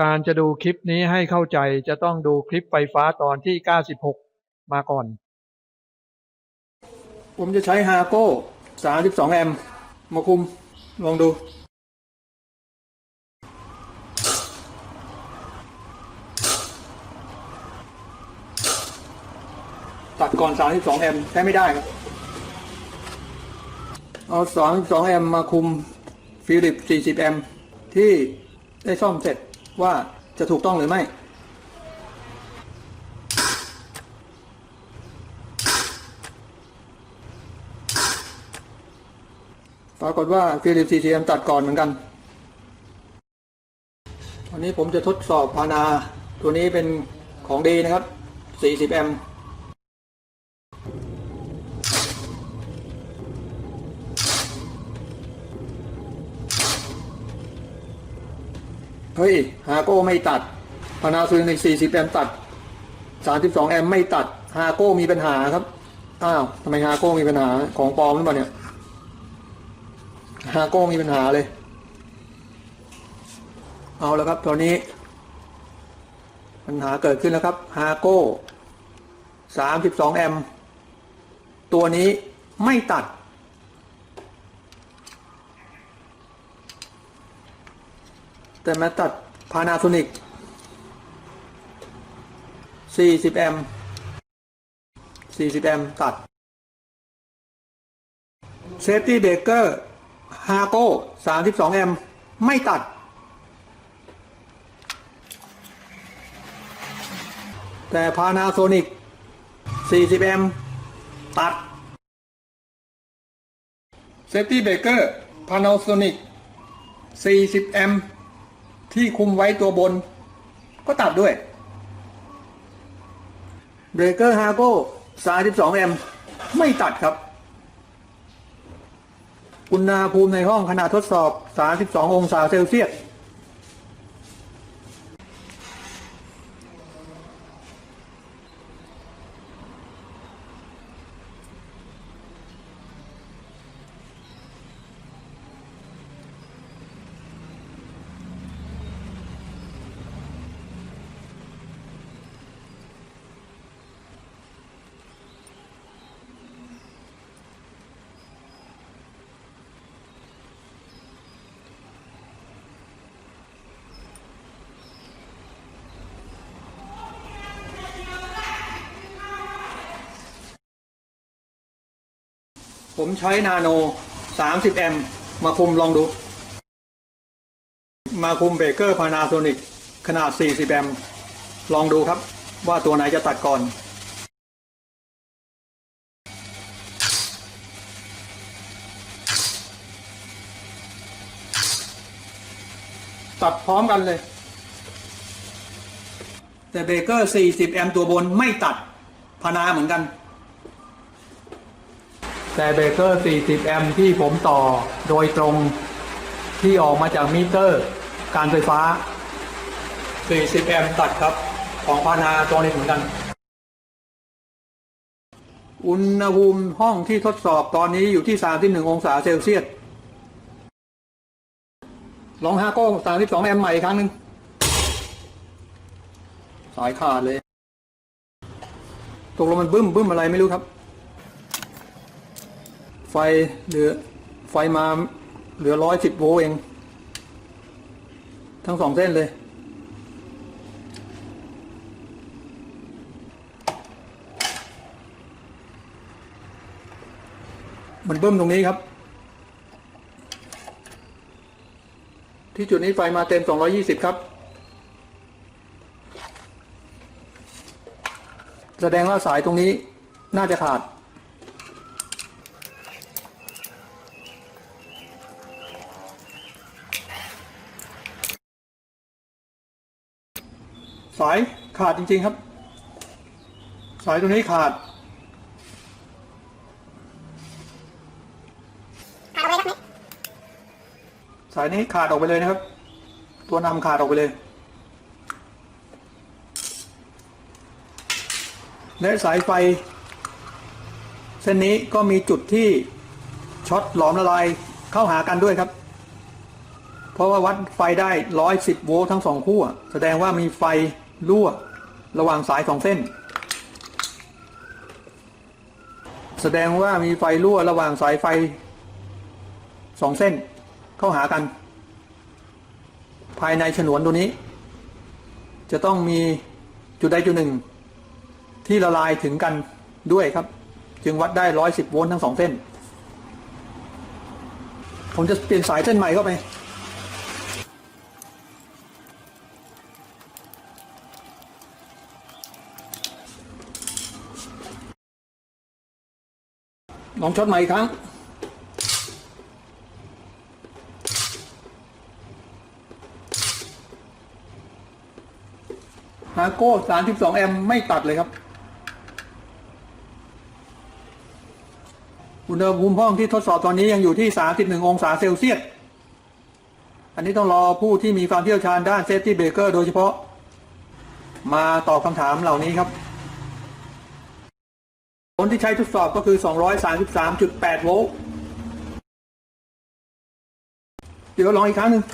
การจะดูคลิปนี้ให้เข้าใจจะต้องดูคลิปไฟฟ้าตอนที่ 96 มาก่อน ผมจะใช้ฮาโก้32 แอมป์มาคุม ลองดู ตัดก่อน 32 แอมป์ใช้ไม่ได้ครับ เอา 32 แอมป์มาคุมฟิลิป 40 แอมป์ที่ได้ซ่อมเสร็จ ว่าจะถูกต้องหรือไม่ ปรากฏว่าฟิลิป40แอมตัดก่อนเหมือนกันวันนี้ผมจะทดสอบพานา ตัวนี้เป็นของดีนะครับ 40 แอมป์ เฮ้ยฮาโก้ไม่ตัดพานาซูนิก40 แอมตัด 32 แอมไม่ตัดฮาโก้มีปัญหาครับ อ้าวทำไมฮาโก้มีปัญหาของปลอมหรือเปล่าเนี่ยฮาโก้มีปัญหาเลย เอาแล้วครับตอนนี้ ปัญหาเกิดขึ้นแล้วครับฮาโก้ 32 แอมตัวนี้ไม่ตัด แต่มาตัด Panasonic 40แอมป์40แอมป์ตัด Safety Breaker ฮาโก้32แอมป์ไม่ตัด แต่ Panasonic 40แอมป์ตัด Safety Breaker Panasonic 40แอมป์ ที่คุมไว้ตัวบน ก็ตัดด้วยเบรกเกอร์ฮาโก้32แอมป์ไม่ตัดครับ อุณหภูมิในห้องขณะทดสอบ 32 องศาเซลเซียส ผมใช้นาโน 30 แอมป์มาคุมลองดู มาคุมเบรกเกอร์พานาโซนิกขนาด 40 แอมป์ลองดูครับว่าตัวไหนจะตัดก่อนตัดพร้อมกันเลย แต่เบเกอร์ 40 แอมป์ตัวบนไม่ตัดพานาเหมือนกัน แต่เบรกเกอร์ 40 แอมป์ที่ผมต่อโดยตรงที่ออกมาจากมิเตอร์ การไฟฟ้า 40 แอมป์ตัดครับ ของพานาตัวนี้เหมือนกัน อุณหภูมิห้องที่ทดสอบตอนนี้อยู่ที่ 31 องศาเซลเซียสลองฮาโก้32 แอมป์ใหม่อีกครั้งหนึ่งสายขาดเลย ตกลงมันบึ้มบึ้มอะไรไม่รู้ครับ ไฟเหลือไฟมาเหลือร้อยสิบโวลต์เอง ทั้งสองเส้นเลย มันเบิ้มตรงนี้ครับ ที่จุดนี้ไฟมาเต็ม 220 ครับ แสดงว่าสายตรงนี้น่าจะขาด สายขาดจริง ๆครับ สายตรงนี้ขาดสายนี้ขาดออกไปเลยนะครับ ตัวนำขาดออกไปเลย และสายไฟ เส้นนี้ก็มีจุดที่ช็อตหลอมละลายเข้าหากันด้วยครับ เพราะว่าวัดไฟได้ร้อยสิบโวลต์ทั้งสองคู่อะแสดงว่ามีไฟ รั่ว ระหว่างสายสองเส้น แสดงว่ามีไฟรั่วระหว่างสายไฟสองเส้น เข้าหากัน ภายในฉนวนตัวนี้ จะต้องมีจุดใดจุดหนึ่ง ที่ละลายถึงกันด้วยครับ จึงวัดได้ร้อยสิบโวลต์ทั้งสองเส้น ผมจะเปลี่ยนสายเส้นใหม่เข้าไป ลองช็อตใหม่อีกครั้ง ฮาโก้32 แอมป์ไม่ตัดเลยครับ อุณหภูมิห้องที่ทดสอบตอนนี้ยังอยู่ที่ 31 องศาเซลเซียส อันนี้ต้องรอผู้ที่มีความเชี่ยวชาญด้านเซฟตี้เบรกเกอร์โดยเฉพาะ มาตอบคำถามเหล่านี้ครับ ลที่ใช้ทดสอบก็คือ 233.8 โวลต์ เดี๋ยวลองอีกครั้งหนึ่ง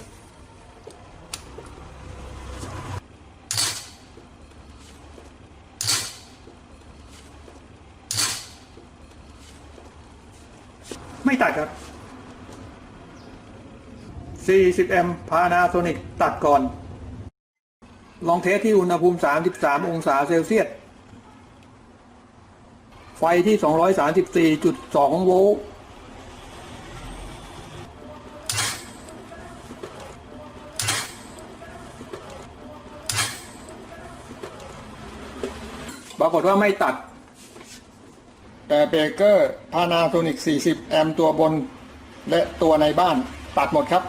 ไม่ตัดครับ 40 แอมป์พานาโซนิกตัดก่อน ลองเทสที่อุณหภูมิ 33 องศาเซลเซียส ไฟที่ 234.2 โวลต์ปรากฏว่าไม่ตัด แต่เบเกอร์พานาโซนิก 40 แอมตัวบน และตัวในบ้านตัดหมดครับ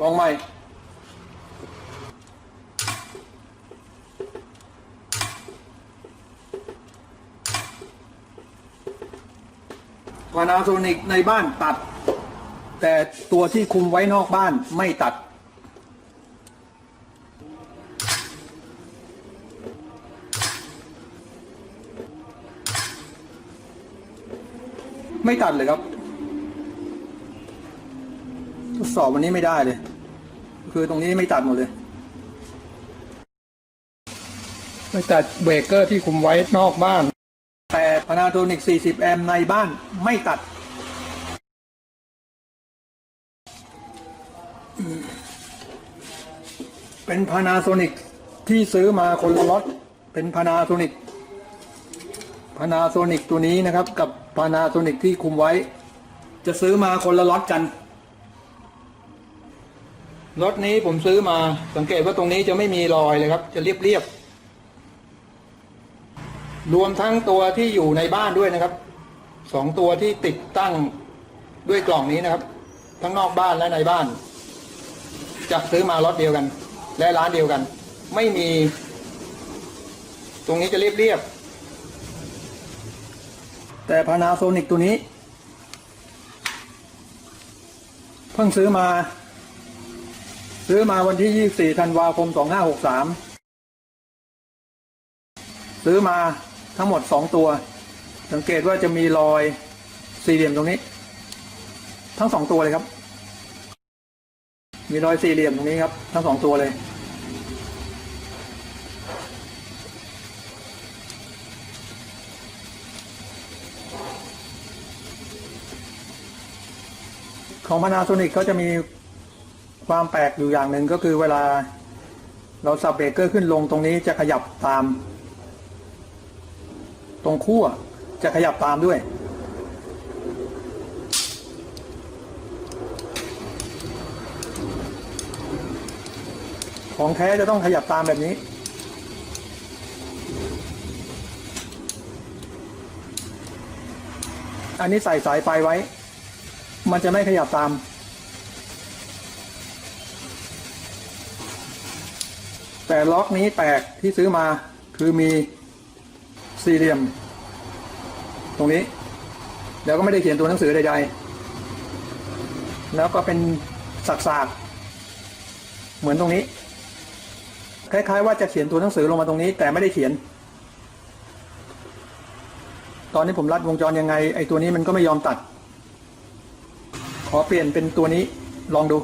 ลองใหม่ พานาโซนิกในบ้านตัด แต่ตัวที่คุมไว้นอกบ้านไม่ตัด ไม่ตัดเลยครับทดสอบวันนี้ไม่ได้เลย คือตรงนี้ไม่ตัดหมดเลย ไม่ตัดเบรกเกอร์ที่คุมไว้นอกบ้าน พานาโทนิก 40 แอมป์ในบ้านไม่ตัด เป็นพานาโซนิกที่ซื้อมาคนละล็อตเป็นพานาโซนิกพานาโซนิกตัวนี้นะครับ กับพานาโซนิกที่คุมไว้ จะซื้อมาคนละล็อตกันล็อตนี้ผมซื้อมาสังเกตว่าตรงนี้จะไม่มีรอยเลยครับ จะเรียบเรียบ รวมทั้งตัวที่อยู่ในบ้านด้วยนะครับสองตัวที่ติดตั้งด้วยกล่องนี้นะครับ ทั้งนอกบ้านและในบ้าน จะซื้อมาล็อตเดียวกัน และร้านเดียวกัน ไม่มี ตรงนี้จะเรียบเรียบๆแต่พานาโซนิกตัวนี้ เพิ่งซื้อมา ซื้อมาวันที่ 24 ธันวาคม 2563 ซื้อมา ทั้งหมด2ตัว สังเกตว่าจะมีรอยสี่เหลี่ยมตรงนี้ ทั้งสองตัวเลยครับ มีรอยสี่เหลี่ยมตรงนี้ครับ ทั้งสองตัวเลย ของ Panasonic เขาจะมีความแปลกอยู่อย่างหนึ่งก็คือเวลาเราสับเบรกเกอร์ขึ้นลงตรงนี้จะขยับตาม ตรงขั้วจะขยับตามด้วย ของแท้จะต้องขยับตามแบบนี้อันนี้ใส่สายไฟไว้ มันจะไม่ขยับตาม แต่ล็อกนี้แปลกที่ซื้อมาคือมี สี่เหลี่ยม ตรงนี้ แล้วก็ไม่ได้เขียนตัวหนังสือใดๆ แล้วก็เป็นสักๆเหมือนตรงนี้ คล้ายๆ ว่าจะเขียนตัวหนังสือลงมาตรงนี้ แต่ไม่ได้เขียน ตอนนี้ผมรัดวงจรยังไง ไอ้ตัวนี้มันก็ไม่ยอมตัดขขอเปลี่ยนเป็นตัวนี้ลองดู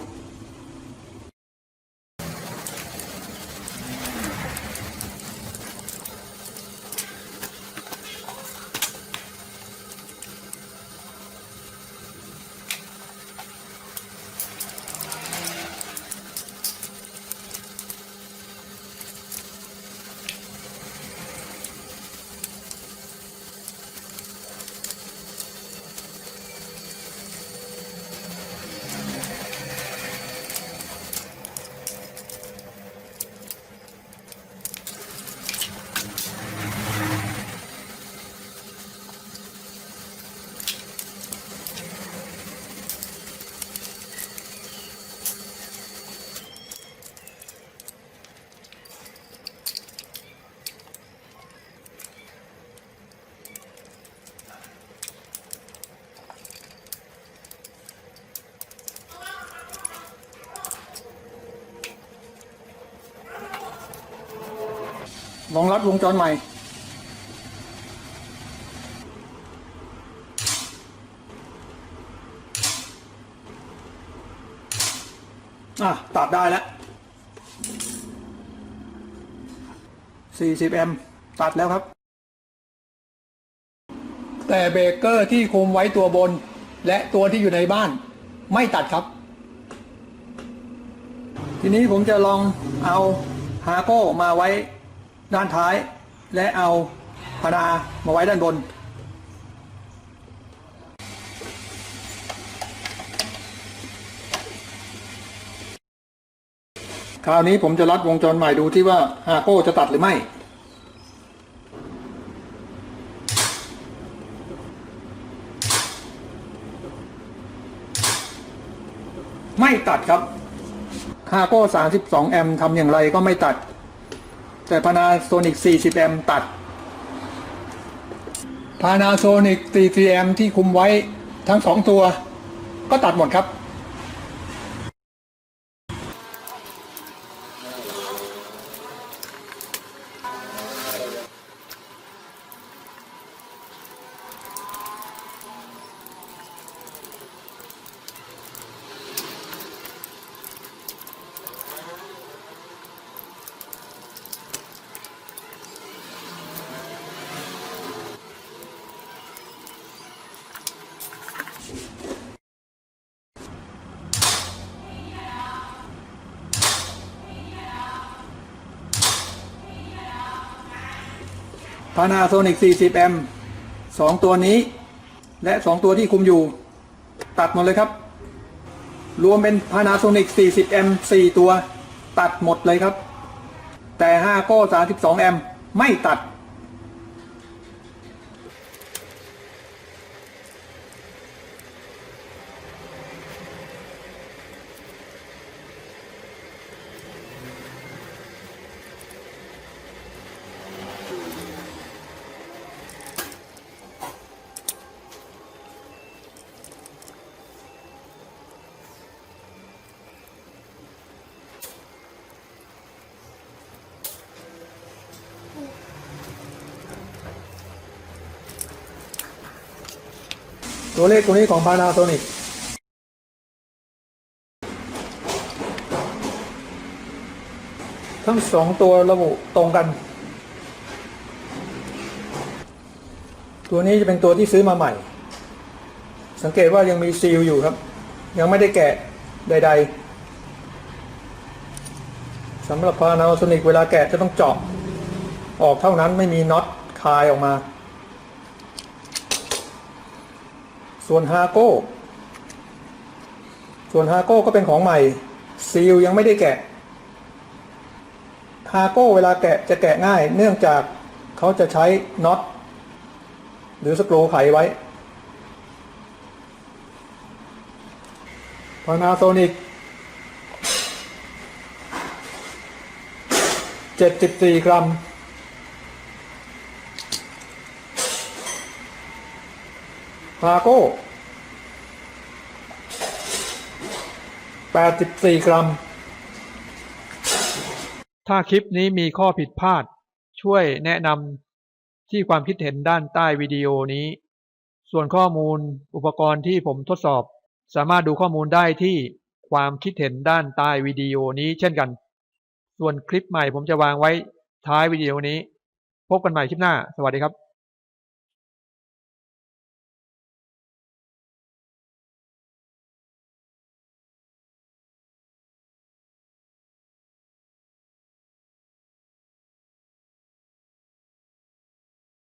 ลองรัดวงจรใหม่ อะ ตัดได้แล้ว 40 แอมป์ตัดแล้วครับ แต่เบรกเกอร์ที่คุมไว้ตัวบน และตัวที่อยู่ในบ้าน ไม่ตัดครับ ทีนี้ผมจะลองเอาฮาโก้มาไว้ ด้านท้าย และเอาพารามาไว้ด้านบน คราวนี้ผมจะรัดวงจรใหม่ดูที่ว่าฮาโก้จะตัดหรือไม่ไม่ตัดครับคาโก้32 แอมป์ทำอย่างไรก็ไม่ตัด แต่ Panasonic 40 แอมตัด Panasonic 40 แอมที่คุมไว้ทั้งสองตัว ก็ตัดหมดครับ Panasonic 40 แอมป์สองตัวนี้ และสองตัวที่คุมอยู่ ตัดหมดเลยครับ รวมเป็น Panasonic 40 แอมป์4ตัว ตัดหมดเลยครับ แต่5ก้32 แอมป์ไม่ตัด ตัวเลขตัวนี้ของ Panasonic ทั้งสองตัวระบุตรงกัน ตัวนี้จะเป็นตัวที่ซื้อมาใหม่ สังเกตว่ายังมีซีลอยู่ครับ ยังไม่ได้แกะใด ๆสำหรับ Panasonic เวลาแกะจะต้องเจาะออกเท่านั้นไม่มีน็อตคายออกมา ส่วนฮาโก้ ส่วนฮาโก้ก็เป็นของใหม่ ซีลยังไม่ได้แกะฮาโก้เวลาแกะจะแกะง่าย เนื่องจากเขาจะใช้น็อตหรือสกรูไขไว้ Panasonic 74 กรัม ฮาโก้84กรัม ถ้าคลิปนี้มีข้อผิดพลาด ช่วยแนะนำที่ความคิดเห็นด้านใต้วิดีโอนี้ ส่วนข้อมูลอุปกรณ์ที่ผมทดสอบ สามารถดูข้อมูลได้ที่ความคิดเห็นด้านใต้วิดีโอนี้เช่นกัน ส่วนคลิปใหม่ผมจะวางไว้ท้ายวิดีโอนี้ พบกันใหม่คลิปหน้า สวัสดีครับ